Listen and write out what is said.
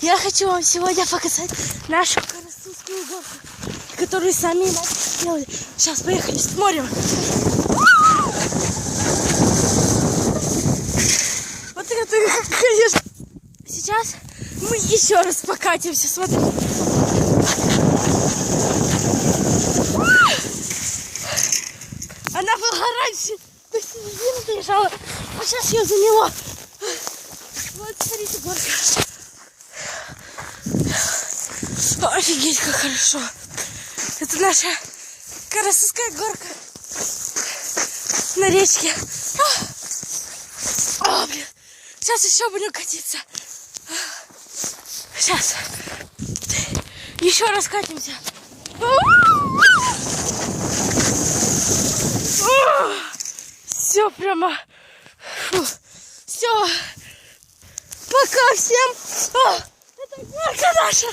Я хочу вам сегодня показать нашу Карасунскую горку, которую сами нас сделали. Сейчас поехали, смотрим. Вот это, конечно. Сейчас мы еще раз покатимся, смотри. Она была раньше до середины доезжала, а сейчас ее заняло. Вот, смотрите, горка. Офигеть, как хорошо. Это наша Карасовская горка на речке. А, блин. Сейчас еще будем катиться. Сейчас. Еще раз катимся. Все прямо. Все. Пока всем. 我靠大是。